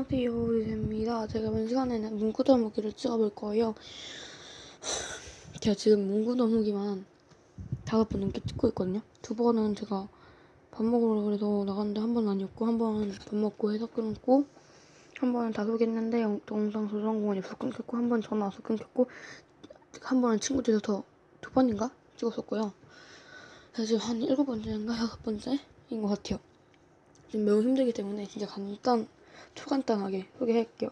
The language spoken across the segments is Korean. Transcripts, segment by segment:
안녕하세요 유세입니다. 제가 이번 시간에는 문구 더무기를 찍어볼 거예요. 제가 지금 문구 더무기만 다섯 번 넘게 찍고 있거든요. 두 번은 제가 밥 먹으러 그래서 나갔는데 한 번은 아니었고 한 번은 밥 먹고 해서 끊고 한 번은 다 소개했는데 영- 영상 조정공원이 없어서 끊겼고 한 번 전화 와서 끊겼고 한 번은 친구 집에서 더두 번인가 찍었었고요. 그래서 지금 한 일곱 번째인가 여섯 번째인 것 같아요. 지금 매우 힘들기 때문에 진짜 간단 초간단하게 소개할게요.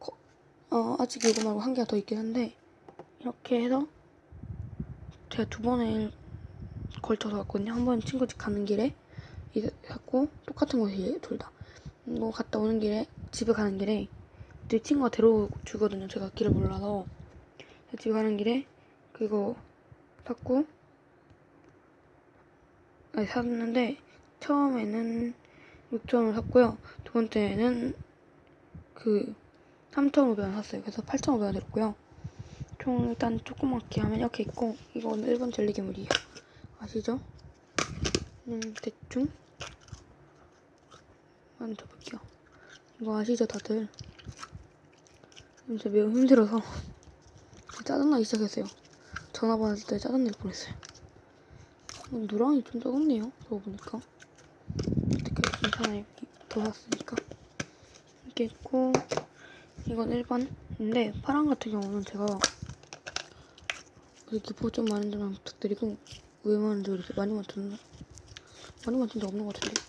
거- 어, 아직 이거 말고 한 개가 더 있긴 한데 이렇게 해서 제가 두 번에 걸쳐서 왔거든요. 한 번 친구 집 가는 길에 이제 샀고 똑같은 곳이에요, 둘 다. 이거 갔다 오는 길에 집에 가는 길에 내 친구가 데려주거든요. 제가 길을 몰라서 집에 가는 길에 그거 샀고 아니 샀는데 처음에는 6,000원 샀고요. 두 번째는 그 3,500원 샀어요. 그래서 8,500원 들었고요. 총 일단 조그맣게 하면 이렇게 있고 이거는 일본 젤리 괴물이에요. 아시죠? 음 대충 만져볼게요. 이거 아시죠 다들? 이제 매우 힘들어서 짜증나기 시작했어요. 전화 받을 때 짜증낼 뻔했어요. 어, 노랑이 좀 적었네요. 그러고 보니까. 괜찮아요. 더 샀으니까. 이렇게 있고, 이건 일반인데, 파란 같은 경우는 제가 이렇게 보좀 많은 데랑 부탁드리고, 왜 많은지 이렇게 많이 맞췄나? 많이 맞춘 적 없는 것 같은데.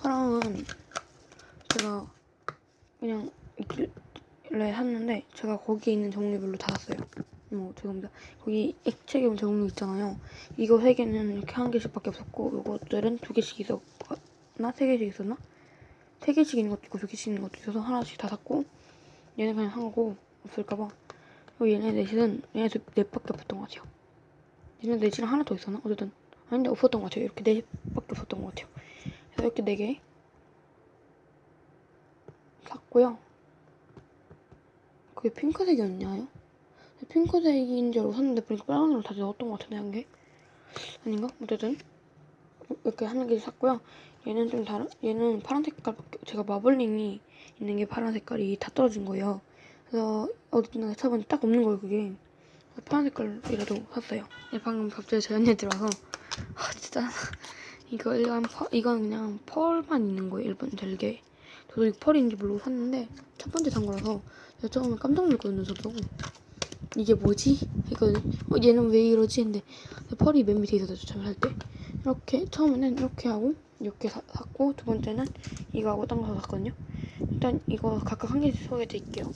파랑은 제가 그냥 있길래 샀는데, 제가 거기에 있는 종류별로 다 샀어요. 뭐, 죄송합니다. 거기 액체 괴물 종류 있잖아요. 이거 세 개는 이렇게 한 개씩밖에 없었고, 이것들은 두 개씩 있었 나? 세 개씩 있었나? 세 개씩 있는 것도 있고, 두 개씩 있는 것도 있어서 하나씩 다 샀고, 얘는 그냥 한 거고, 없을까봐. 그리고 얘네 넷은, 얘네 둘 넷밖에 없었던 것 같아요. 얘네 넷이랑 하나 더 있었나? 어쨌든. 아닌데 없었던 것 같아요. 이렇게 넷밖에 없었던 것 같아요. 그래서 이렇게 네 개. 샀고요. 그게 핑크색이었나요? 핑크색인 줄 알고 샀는데 보니까 빨간색으로 다시 넣었던 것 같은데 한 개? 아닌가? 어쨌든 이렇게 한 개 샀고요. 얘는 좀 다른 얘는 파란 색깔밖에 제가 마블링이 있는 게 파란 색깔이 다 떨어진 거예요. 그래서 어디나 찾아보니 딱 없는 거예요 그게. 파란 색깔이라도 샀어요. 네, 방금 갑자기 제 언니 들어와서 아 진짜 이거 일반 퍼, 이건 그냥 펄만 있는 거예요 일본 절개. 저도 이거 펄인지 모르고 샀는데 첫 번째 산 거라서 제가 처음에 깜짝 놀랐거든요 저도. 이게 뭐지? 했거든. 어, 얘는 왜 이러지? 했는데 펄이 맨 밑에 있었죠. 처음 살 때. 이렇게 처음에는 이렇게 하고 이렇게 사, 샀고 두 번째는 이거 하고 딴거 샀거든요. 일단 이거 각각 한 개씩 소개해 드릴게요.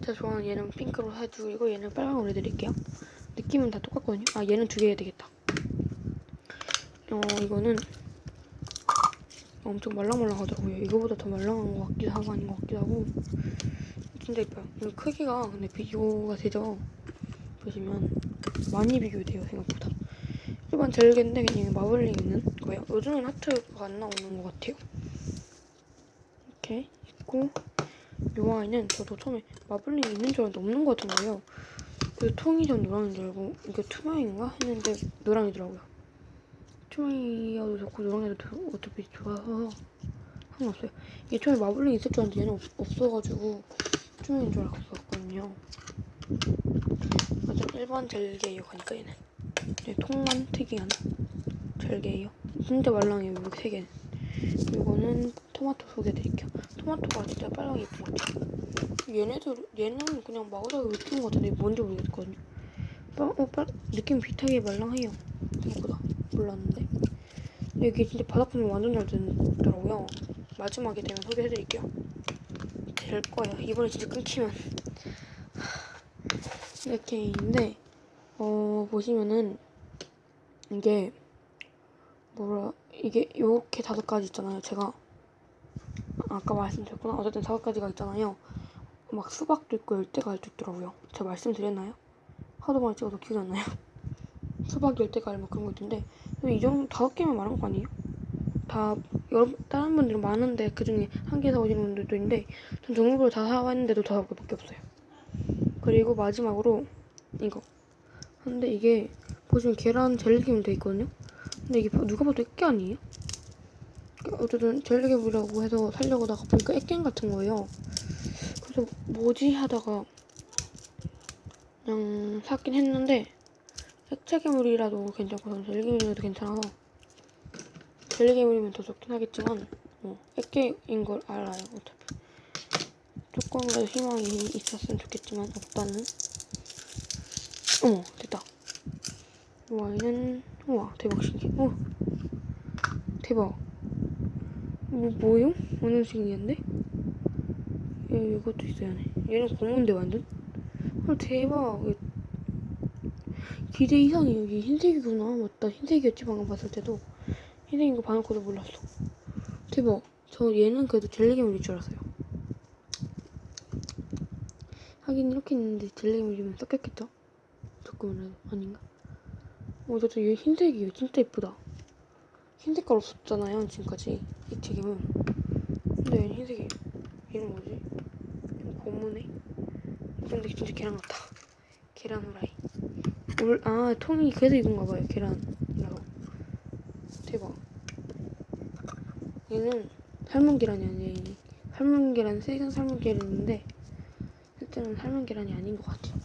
제가 좋아하는 얘는 핑크로 해주고 얘는 빨강으로 해드릴게요. 느낌은 다 똑같거든요. 아 얘는 두 개 해야 되겠다. 어 이거는 엄청 말랑말랑하더라고요. 이거보다 더 말랑한 것 같기도 하고 아닌 것 같기도 하고 진짜 예뻐요. 이 크기가 근데 비교가 되죠. 보시면 많이 비교돼요 생각보다. 일반 젤리인데 그냥 마블링 있는 거예요. 요즘엔 하트가 안 나오는 것 같아요. 이렇게 있고 요 아이는 저도 처음에 마블링 있는 줄 알았는데 없는 것 같은 거예요. 그래서 통이 전 노랑인 줄 알고 이게 투명인가 했는데 노랑이더라고요. 투명이어도 좋고 노랑이도 좋- 어차피 좋아서 상관없어요. 이게 처음에 마블링 있을 줄 알았는데 얘는 없, 없어가지고 투명인 줄 알았거든요. 맞아, 일반 젤리예요. 그러니까 얘는 네, 통만 특이한 젤리예요. 진짜 말랑해요. 이렇게 세 개는. 이거는 토마토 소개해드릴게요. 토마토가 진짜 빨갛게 예쁜 것 같아요. 얘네들 얘는 그냥 마구잡이 예쁜 것 같은데 뭔지 모르겠거든요. 빨, 어, 빨, 느낌 비슷하게 말랑해요. 생각보다 몰랐는데. 근데 이게 진짜 바닥 보면 완전 잘 되더라고요. 마지막에 되면 소개해드릴게요. 될 거예요. 이번에 진짜 끊기면 이렇게 있는데 어 보시면은 이게 뭐라 이게 요렇게 다섯 가지 있잖아요. 제가 아까 말씀드렸구나. 어쨌든 다섯 가지가 있잖아요. 막 수박도 있고 열대가 있더라고요. 제가 말씀드렸나요? 하도 많이 찍어서 기억이 안 나요. 수박 열대가 막 그런 거 있던데 이 정도 다섯 개면 많은 거 아니에요? 다 여러분 다른 분들은 많은데 그 중에 한 개 사오시는 분들도 있는데 전 종류별로 다 사왔는데도 다섯 개밖에 없어요. 그리고 마지막으로 이거. 근데 이게 보시면 계란 젤리 기면 돼 있거든요. 근데 이게 누가 봐도 액기 아니에요? 어쨌든 젤리괴물이라고 해서 살려고 다가 보니까 액겜 같은 거예요. 그래서 뭐지 하다가 그냥 샀긴 했는데 액체괴물이라도 괜찮고 저는 젤리괴물이라도 괜찮아서 젤리괴물이면 더 좋긴 하겠지만 뭐 액괴인 걸 알아요 어차피 조금이라도 희망이 있었으면 좋겠지만 없다는 어머 됐다 이 와인은 우와 대박 신기해 어 대박 뭐 뭐요? 어느 식이었는데? 얘 이것도 있어야 해. 얘는 검은데 완전? 헐 대박. 기대 이상이 여기 흰색이구나. 맞다 흰색이었지 방금 봤을 때도 흰색인 거 봐놓고도 몰랐어. 대박. 저 얘는 그래도 젤리 괴물일 줄 알았어요. 하긴 이렇게 있는데 젤리 괴물이면 섞였겠죠? 조금이라도 아닌가? 어, 저도 얘 흰색이에요. 진짜 예쁘다. 흰 색깔 없었잖아요 지금까지 이 튀김은 근데 얘는 흰색이에요 얘는 뭐지? 좀 검은해 근데 진짜 계란 같다 계란 후라이 올, 아 통이 그래서 이건가 봐요 계란이라고 대박 얘는 삶은 계란이 아니에요 얘는. 삶은 계란 생선 삶은 계란인데 실제로는 삶은 계란이 아닌 것 같아요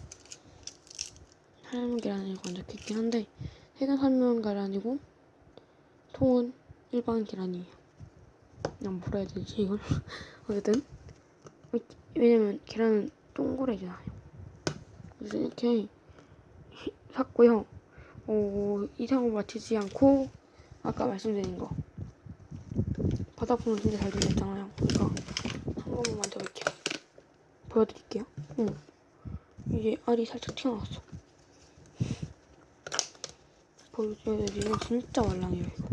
삶은 계란이라고 안 적혀있긴 한데 생선 삶은 계란이고 통은 일반 계란이에요. 그냥 뭐라 해야 되지 이걸? 어쨌든 왜냐면 계란은 동그래잖아요. 그래서 이렇게 샀고요. 어, 이상을 맞추지 않고 아까 말씀드린 거 바닥부분 진짜 잘 들렸잖아요. 그러니까 한 번만 만져볼게요. 보여드릴게요. 어머, 이게 알이 살짝 튀어나왔어. 보여드리면 진짜 말랑해요. 이거.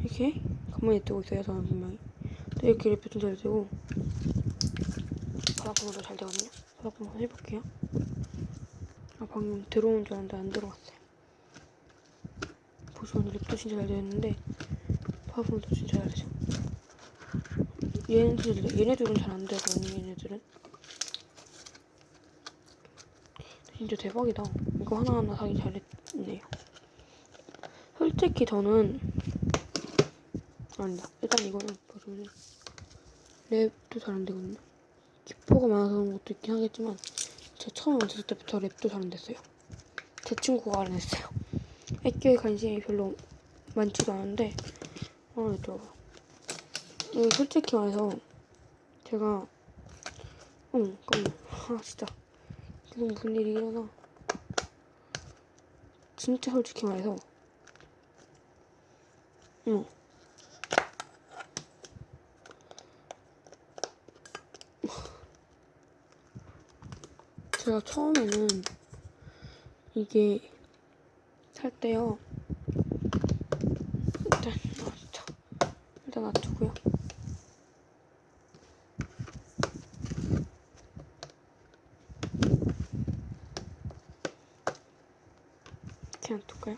이렇게 가만히 뜨고 있어요 저는 분명히. 또 이렇게 리뷰 좀잘 되고. 바닥부분도 잘 되거든요. 한번 해볼게요. 아 방금 들어온 줄 알았는데 안 들어갔어요. 보시면 립도 진짜 잘 되었는데 바닥부분도 진짜 잘 되죠. 얘네들, 얘네들은 잘 안 되거든요 얘네들은. 진짜 대박이다. 이거 하나하나 사기 잘했네요 솔직히 저는 아니다. 일단 이거는 보시면 랩도 잘 안 되거든요. 기포가 많아서 그런 것도 있긴 하겠지만 제가 처음 만졌을 때부터 랩도 잘 안 됐어요. 제 친구가 안 했어요. 애교에 관심이 별로 많지도 않은데 하나 있더라고요. 이거 솔직히 말해서 제가 어 잠깐만 아 진짜 계속 무슨 일이 일어나 진짜 솔직히 말해서 어 제가 처음에는 이게 살 때요. 일단. 일단 놔두고요. 이렇게 놔둘까요?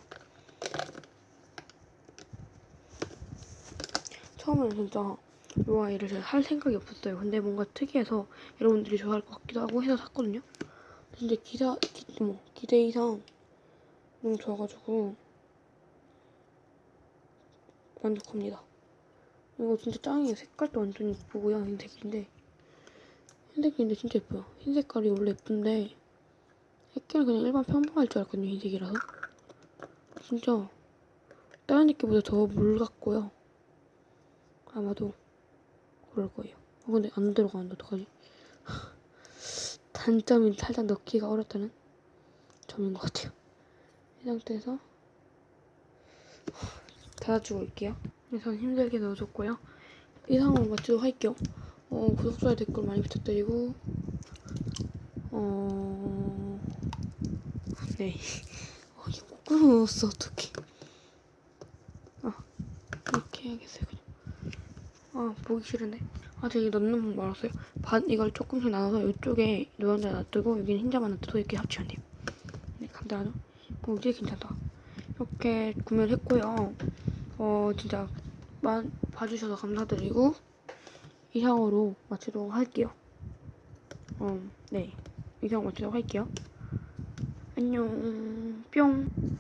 처음에는 진짜 이 아이를 제가 살 생각이 없었어요. 근데 뭔가 특이해서 여러분들이 좋아할 것 같기도 하고 해서 샀거든요. 근데 기사, 기, 뭐, 기대 이상 너무 좋아가지고 만족합니다. 이거 진짜 짱이에요. 색깔도 완전 예쁘고요. 흰색인데 흰색인데 진짜 예뻐요. 흰 색깔이 원래 예쁜데 색깔은 그냥 일반 평범할 줄 알았거든요. 흰색이라서 진짜 다른 색깔보다 더 물 같고요. 아마도 그럴 거예요. 어, 근데 안 들어가는데 어떡하지? 단점이 살짝 넣기가 어렵다는 점인 것 같아요. 이 상태에서 닫아주고 올게요. 그래서 힘들게 넣어줬고요. 이상으로 마치도록 할게요. 어, 구독, 좋아요, 댓글 많이 부탁드리고 어... 네. 어, 이게 거꾸로 넣었어. 어떡해. 아, 이렇게 해야겠어요. 그냥. 아, 보기 싫은데. 아, 저기 넣는 방법 알았어요. 반, 이걸 조금씩 나눠서 이쪽에 노른자 놔두고 여기는 흰자만 놔두고 이렇게 합치면 돼요. 네, 간단하죠? 어, 이게 괜찮다. 이렇게 구매를 했고요. 어, 진짜 마, 봐주셔서 감사드리고 이상으로 마치도록 할게요. 어, 네. 이상 마치도록 할게요. 안녕. 뿅.